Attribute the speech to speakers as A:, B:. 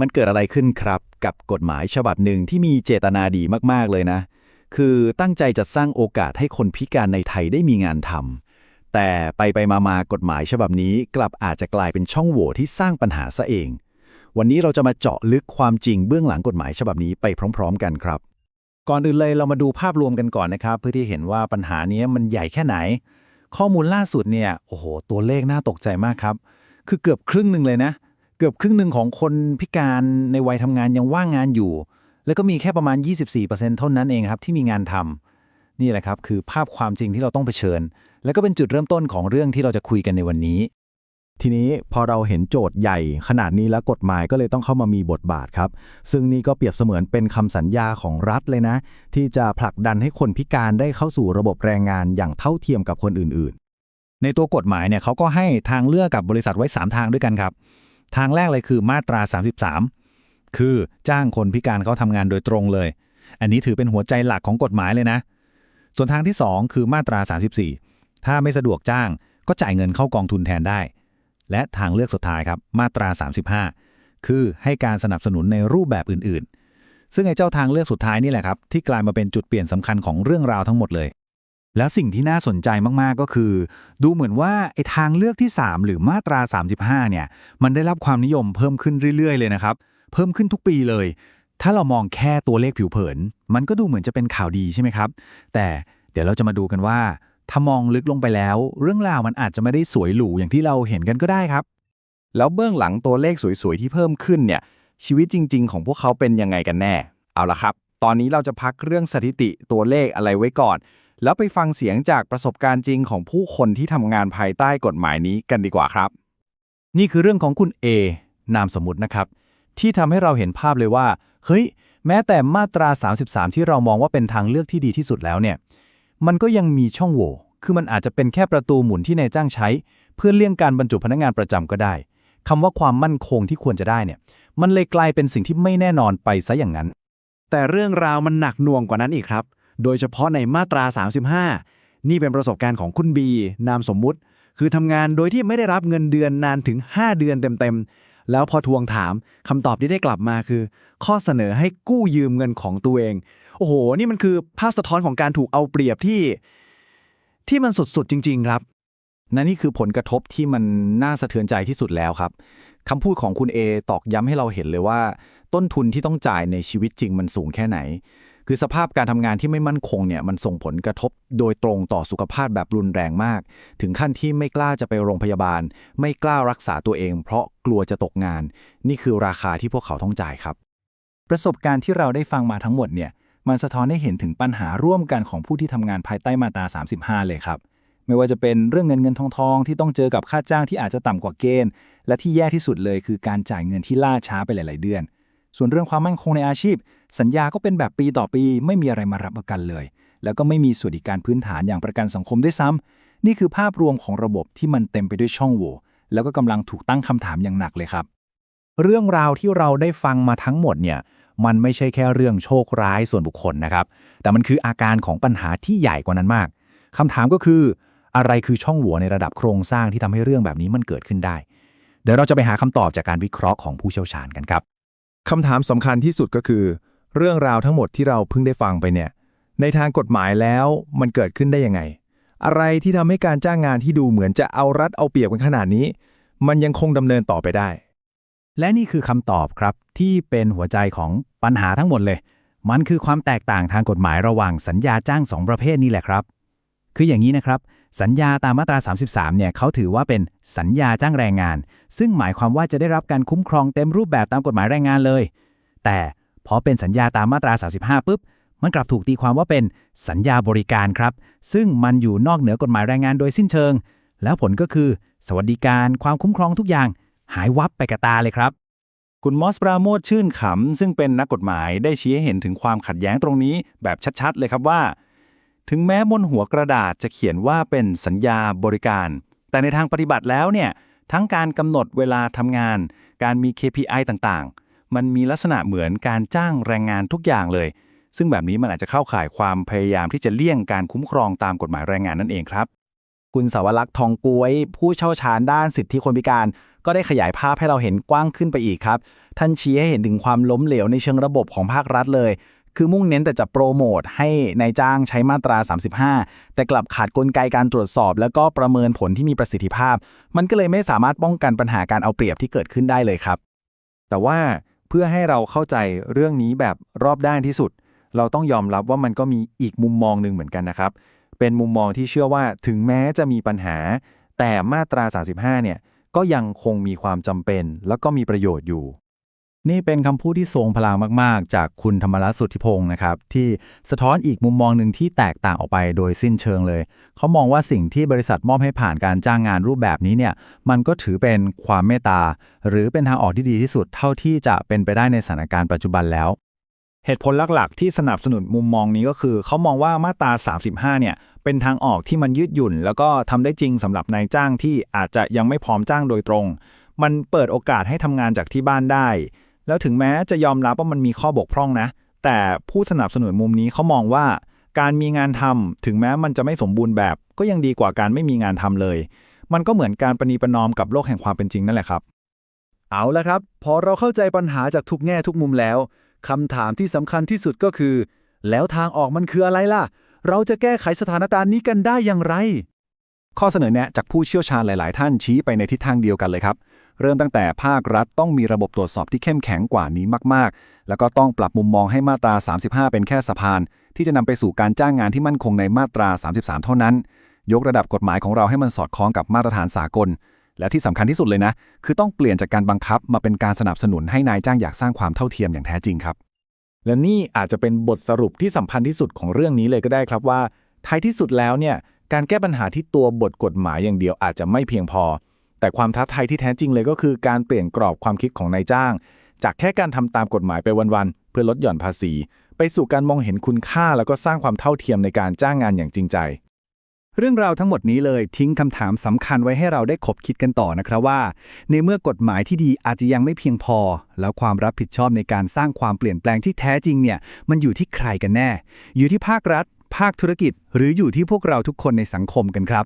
A: มันเกิดอะไรขึ้นครับ กับกฎหมายฉบับหนึ่งที่มีเจตนาดีมากๆเลยนะ คือตั้งใจจะสร้างโอกาสให้คนพิการในไทยได้มีงานทำแต่ไปไปมามากฎหมายฉบับนี้กลับอาจจะกลายเป็นช่องโหว่ที่สร้างปัญหาซะเอง วันนี้เราจะมาเจาะลึกความจริงเบื้องหลังกฎหมายฉบับนี้ไปพร้อม ๆ กันครับ
B: ก่อนอื่นเลยเรามาดูภาพรวมกันก่อนนะครับ เพื่อที่เห็นว่าปัญหานี้มันใหญ่แค่ไหน ข้อมูลล่าสุดเนี่ยโอ้โหตัวเลขน่าตกใจมากครับ คือเกือบครึ่งหนึ่งเลยนะ เกือบครึ่งหนึ่งของคนพิการในวัยทำงานยังว่างงานอยู่ แล้วก็มีแค่ประมาณ 24%เท่านั้นเองครับที่มีงานทำนี่แหละครับคือภาพความจริงที่เราต้องเผชิญ แล้วก็เป็นจุดเริ่มต้นของเรื่องที่เราจะคุยกันในวันนี้
A: ทีนี้พอเราเห็นโจทย์ใหญ่ ขนาดนี้แล้วกฎหมายก็เลยต้องเข้ามามีบทบาทครับ ซึ่งนี่ก็เปรียบเสมือนเป็นคำสัญญาของรัฐเลยนะ ที่จะผลักดันให้คนพิการได้เข้าสู่ระบบแรงงานอย่างเท่าเทียมกับคนอื่น ๆ
B: ในตัวกฎหมายเนี่ยเขาก็ให้ทางเลือกกับบริษัทไว้ 3 ทางด้วยกันครับ ทางแรกเลยคือมาตรา 33 คือจ้างคนพิการเขาทำงานโดยตรงเลย อันนี้ถือเป็นหัวใจหลักของกฎหมายเลยนะ ส่วนทางที่ 2 คือมาตรา 34 ถ้าไม่สะดวกจ้างก็จ่ายเงินเข้ากองทุนแทนได้ และทางเลือกสุดท้ายครับ มาตรา 35 คือให้การสนับสนุนในรูปแบบอื่นๆ ซึ่งไอ้เจ้าทางเลือกสุดท้ายนี่แหละครับที่กลายมาเป็นจุดเปลี่ยนสำคัญของเรื่องราวทั้งหมดเลย แล้วสิ่งที่น่าสนใจมาก ๆ ก็คือ ดูเหมือนว่าไอ้ทางเลือกที่ 3 หรือมาตรา 35 เนี่ย มันได้รับความนิยมเพิ่มขึ้นเรื่อยๆ เลยนะครับ เพิ่มขึ้นทุกปีเลย ถ้าเรามองแค่ตัวเลขผิวเผิน มันก็ดูเหมือนจะเป็นข่าวดีใช่ไหมครับ แต่เดี๋ยวเราจะมาดูกันว่า ถ้ามองลึกลงไปแล้ว เรื่องราวมันอาจจะไม่ได้สวยหรูอย่างที่เราเห็นกันก็ได้ครับ
C: แล้วเบื้องหลังตัวเลขสวยๆที่เพิ่มขึ้นเนี่ย ชีวิตจริง ๆ ของพวกเขาเป็นยังไงกันแน่ เอาละครับ ตอนนี้เราจะพักเรื่องสถิติตัวเลขอะไรไว้ก่อน แล้วไปฟังเสียงจากประสบการณ์จริงของผู้คนที่ทำงานภายใต้กฎหมายนี้กันดีกว่าครับ
B: นี่คือเรื่องของคุณ A นามสมมุตินะครับ ที่ทำให้เราเห็นภาพเลยว่า เฮ้ย แม้แต่มาตรา 33 ที่เรามองว่าเป็นทางเลือกที่ดีที่สุดแล้วเนี่ย มันก็ยังมีช่องโหว่คือมันอาจจะเป็นแค่ประตูหมุนที่นายจ้างใช้ เพื่อเลี่ยงการบรรจุพนักงานประจำก็ได้คำว่าความมั่นคงที่ควรจะได้เนี่ย มันเลยกลายเป็นสิ่งที่ไม่แน่นอนไปซะอย่างนั้น
D: แต่เรื่องราวมันหนักหน่วงกว่านั้นอีกครับ โดยเฉพาะในมาตรา 35 นี่เป็นประสบการณ์ของคุณบี นามสมมุติ คือทำงานโดยที่ไม่ได้รับเงินเดือนนานถึง 5 เดือนเต็มๆ แล้วพอทวงถามคำตอบที่ได้กลับมาคือ ข้อเสนอให้กู้ยืมเงินของตัวเอง โอ้โห นี่มันคือภาพสะท้อนของการถูกเอาเปรียบที่ ที่มันสุดๆจริง ๆ ครับ
B: นั่นนี่คือผลกระทบที่มันน่าสะเทือนใจที่สุดแล้วครับคำพูดของคุณ A ตอกย้ำให้เราเห็นเลยว่า ต้นทุนที่ต้องจ่ายในชีวิตจริงมันสูงแค่ไหน คือสภาพการทำงานที่ไม่มั่นคงเนี่ยมันส่งผลกระทบโดยตรงต่อสุขภาพแบบรุนแรงมาก ถึงขั้นที่ไม่กล้าจะไปโรงพยาบาล ไม่กล้ารักษาตัวเอง เพราะกลัวจะตกงาน นี่คือราคาที่พวกเขาต้องจ่ายครับ ประสบการณ์ที่เราได้ฟังมาทั้งหมดเนี่ยมันสะท้อนให้เห็นถึงปัญหาร่วมกันของผู้ที่ทำงานภายใต้มาตรา 35 เลยครับไม่ว่าจะเป็นเรื่องเงินเงินทองทองที่ต้องเจอกับค่าจ้างที่อาจจะต่ำกว่าเกณฑ์ และที่แย่ที่สุดเลยคือการจ่ายเงินที่ล่าช้าไปหลาย ๆ เดือน ส่วนเรื่องความมั่นคงในอาชีพ สัญญาก็เป็นแบบปีต่อปี ไม่มีอะไรมารับประกันเลย แล้วก็ไม่มีสวัสดิการพื้นฐานอย่างประกันสังคมด้วยซ้ำนี่คือภาพรวมของระบบที่มันเต็มไปด้วยช่องโหว่แล้วก็กำลังถูกตั้งคำถามอย่างหนักเลยครับ เรื่องราวที่เราได้ฟังมาทั้งหมดเนี่ยมันไม่ใช่แค่เรื่องโชคร้ายส่วนบุคคลนะครับ แต่มันคืออาการของปัญหาที่ใหญ่กว่านั้นมากคำถามก็คือ อะไรคือช่องโหว่ในระดับโครงสร้างที่ทำให้เรื่องแบบนี้มันเกิดขึ้นได้ เดี๋ยวเราจะไปหาคำตอบจากการวิเคราะห์ของผู้เชี่ยวชาญกันครับ
C: คำถามสำคัญที่สุดก็คือ เรื่องราวทั้งหมดที่เราเพิ่งได้ฟังไปเนี่ย ในทางกฎหมายแล้วมันเกิดขึ้นได้ยังไง อะไรที่ทำให้การจ้างงานที่ดูเหมือนจะเอารัดเอาเปรียบกันขนาดนี้ มันยังคงดำเนินต่อไปได้
B: และนี่คือคำตอบครับที่เป็นหัวใจของปัญหาทั้งหมดเลย มันคือความแตกต่างทางกฎหมายระหว่างสัญญาจ้างสองประเภทนี่แหละครับ คืออย่างนี้นะครับ สัญญาตามมาตรา 33 เนี่ยเขาถือว่าเป็นสัญญาจ้างแรงงาน ซึ่งหมายความว่าจะได้รับการคุ้มครองเต็มรูปแบบตามกฎหมายแรงงานเลย แต่พอเป็นสัญญาตามมาตรา 35 ปุ๊บ มันกลับถูกตีความว่าเป็นสัญญาบริการครับ ซึ่งมันอยู่นอกเหนือกฎหมายแรงงานโดยสิ้นเชิง แล้วผลก็คือ สวัสดิการความคุ้มครองทุกอย่าง หายวับไปกับตาเลยครับ คุณมอสปราโมทชื่นขำซึ่งเป็นนักกฎหมายได้ชี้ให้เห็นถึงความขัดแย้งตรงนี้แบบชัดๆ เลยครับว่า ถึงแม้บนหัวกระดาษจะเขียนว่าเป็นสัญญาบริการ แต่ในทางปฏิบัติแล้วเนี่ย ทั้งการกำหนดเวลาทำงาน การมี KPI ต่างๆ มันมีลักษณะเหมือนการจ้างแรงงานทุกอย่างเลย ซึ่งแบบนี้มันอาจจะเข้าข่ายความพยายามที่จะเลี่ยงการคุ้มครองตามกฎหมายแรงงานนั่นเองครับ
A: คุณสาวรักษ์ทองกวย ผู้เชี่ยวชาญด้านสิทธิคนพิการ
B: ก็ได้ขยายภาพให้เราเห็นกว้างขึ้นไปอีกครับ ท่านชี้ให้เห็นถึงความล้มเหลวในเชิงระบบของภาครัฐเลย คือมุ่งเน้นแต่จะโปรโมทให้นายจ้างใช้มาตรา 35 แต่กลับขาดกลไกการตรวจสอบ แล้วก็ประเมินผลที่มีประสิทธิภาพ มันก็เลยไม่สามารถป้องกันปัญหาการเอาเปรียบที่เกิดขึ้นได้เลยครับ
C: แต่ว่าเพื่อให้เราเข้าใจเรื่องนี้แบบรอบด้านที่สุด เราต้องยอมรับว่ามันก็มีอีกมุมมองหนึ่งเหมือนกันนะครับ เป็นมุมมองที่เชื่อว่าถึงแม้จะมีปัญหา แต่มาตรา 35 เนี่ยก็ยังคงมีความจำเป็น แล้วก็มีประโยชน์อยู่
B: นี่เป็นคำพูดที่ทรงพลังมาก ๆ จากคุณธรรมรัตน์สุทธิพงศ์นะครับ ที่สะท้อนอีกมุมมองหนึ่งที่แตกต่างออกไปโดยสิ้นเชิงเลย เขามองว่าสิ่งที่บริษัทมอบให้ผ่านการจ้างงานรูปแบบนี้เนี่ย มันก็ถือเป็นความเมตตา หรือเป็นทางออกที่ดีที่สุดเท่าที่จะเป็นไปได้ในสถานการณ์ปัจจุบันแล้ว
A: เหตุผลหลัก ๆ ที่สนับสนุนมุมมองนี้ก็คือ เขามองว่ามาตรา 35 เนี่ยเป็นทางออกที่มันยืดหยุ่น แล้วก็ทำได้จริงสำหรับนายจ้างที่อาจจะยังไม่พร้อมจ้างโดยตรง มันเปิดโอกาสให้ทำงานจากที่บ้านได้ แล้วถึงแม้จะยอมรับว่ามันมีข้อบกพร่องนะ แต่ผู้สนับสนุนมุมนี้เขามองว่าการมีงานทำถึงแม้มันจะไม่สมบูรณ์แบบ ก็ยังดีกว่าการไม่มีงานทำเลย มันก็เหมือนการประนีประนอมกับโลกแห่งความเป็นจริงนั่นแหละครับ
E: เอาละครับ พอเราเข้าใจปัญหาจากทุกแง่ทุกมุมแล้วคำถามที่สำคัญที่สุดก็คือ แล้วทางออกมันคืออะไรล่ะ เราจะแก้ไขสถานการณ์นี้กันได้อย่างไร
C: ข้อเสนอแนะจากผู้เชี่ยวชาญหลาย ๆ ท่านชี้ไปในทิศทางเดียวกันเลยครับ เริ่มตั้งแต่ภาครัฐต้องมีระบบตรวจสอบที่เข้มแข็งกว่านี้มาก ๆ แล้วก็ต้องปรับมุมมองให้มาตรา 35 เป็นแค่สะพาน ที่จะนำไปสู่การจ้างงานที่มั่นคงในมาตรา 33 เท่านั้น ยกระดับกฎหมายของเราให้มันสอดคล้องกับมาตรฐานสากล และที่สำคัญที่สุดเลยนะ คือต้องเปลี่ยนจากการบังคับมาเป็นการสนับสนุนให้นายจ้างอยากสร้างความเท่าเทียมอย่างแท้จริงครับ
A: และนี่อาจจะเป็นบทสรุปที่สำคัญที่สุดของเรื่องนี้เลยก็ได้ครับว่าท้ายที่สุดแล้วเนี่ยการแก้ปัญหาที่ตัวบทกฎหมายอย่างเดียวอาจจะไม่เพียงพอ แต่ความท้าทายที่แท้จริงเลยก็คือการเปลี่ยนกรอบความคิดของนายจ้าง จากแค่การทำตามกฎหมายไปวันๆเพื่อลดหย่อนภาษี ไปสู่การมองเห็นคุณค่าแล้วก็สร้างความเท่าเทียมในการจ้างงานอย่างจริงใจ
B: เรื่องราวทั้งหมดนี้เลยทิ้งคำถามสำคัญไว้ให้เราได้ขบคิดกันต่อนะครับว่า ในเมื่อกฎหมายที่ดีอาจจะยังไม่เพียงพอ แล้วความรับผิดชอบในการสร้างความเปลี่ยนแปลงที่แท้จริงเนี่ยมันอยู่ที่ใครกันแน่ อยู่ที่ภาครัฐ ภาคธุรกิจ หรืออยู่ที่พวกเราทุกคนในสังคมกันครับ